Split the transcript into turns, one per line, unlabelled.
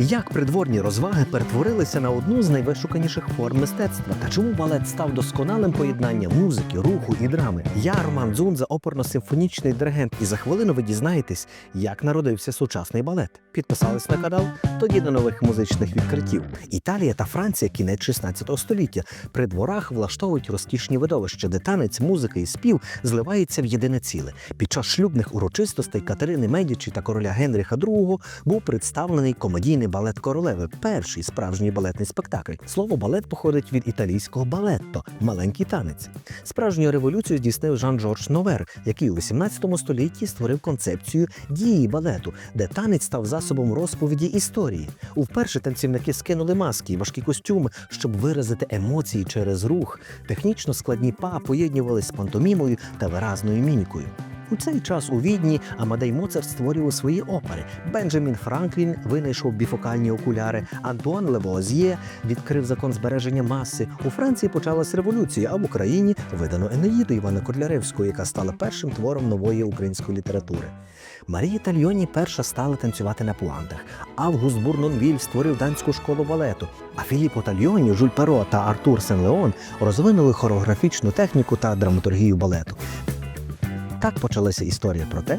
Як придворні розваги перетворилися на одну з найвишуканіших форм мистецтва та чому балет став досконалим поєднанням музики, руху і драми? Я Роман Дзунза, опорно-симфонічний диригент, і за хвилину ви дізнаєтесь, як народився сучасний балет. Підписались на канал? Тоді до нових музичних відкриттів. Італія та Франція кінець 16 століття. При дворах влаштовують розкішні видовища, де танець, музика і спів зливаються в єдине ціле. Під час шлюбних урочистостей Катерини Медічі та короля Генріха II був представлений комедійний балет королеви, перший справжній балетний спектакль. Слово балет походить від італійського балетто маленький танець. Справжню революцію здійснив Жан Жорж Новер, який у 18 столітті створив концепцію дії балету, де танець став засобом розповіді історії. Уперше танцівники скинули маски і важкі костюми, щоб виразити емоції через рух. Технічно складні па поєднувалися з пантомімою та виразною мімікою. У цей час у Відні Амадей Моцарт створював свої опери. Бенджамін Франклін винайшов біфокальні окуляри. Антуан Левуазьє відкрив закон збереження маси. У Франції почалась революція, а в Україні видано Енеїду Івана Котляревського, яка стала першим твором нової української літератури. Марія Тальйоні перша стала танцювати на пуантах. Август Бурнонвіль створив данську школу балету. А Філіппо Тальйоні, Жюль Перо та Артур Сен-Леон розвинули хореографічну техніку та драматургію балету. Так почалася історія про те,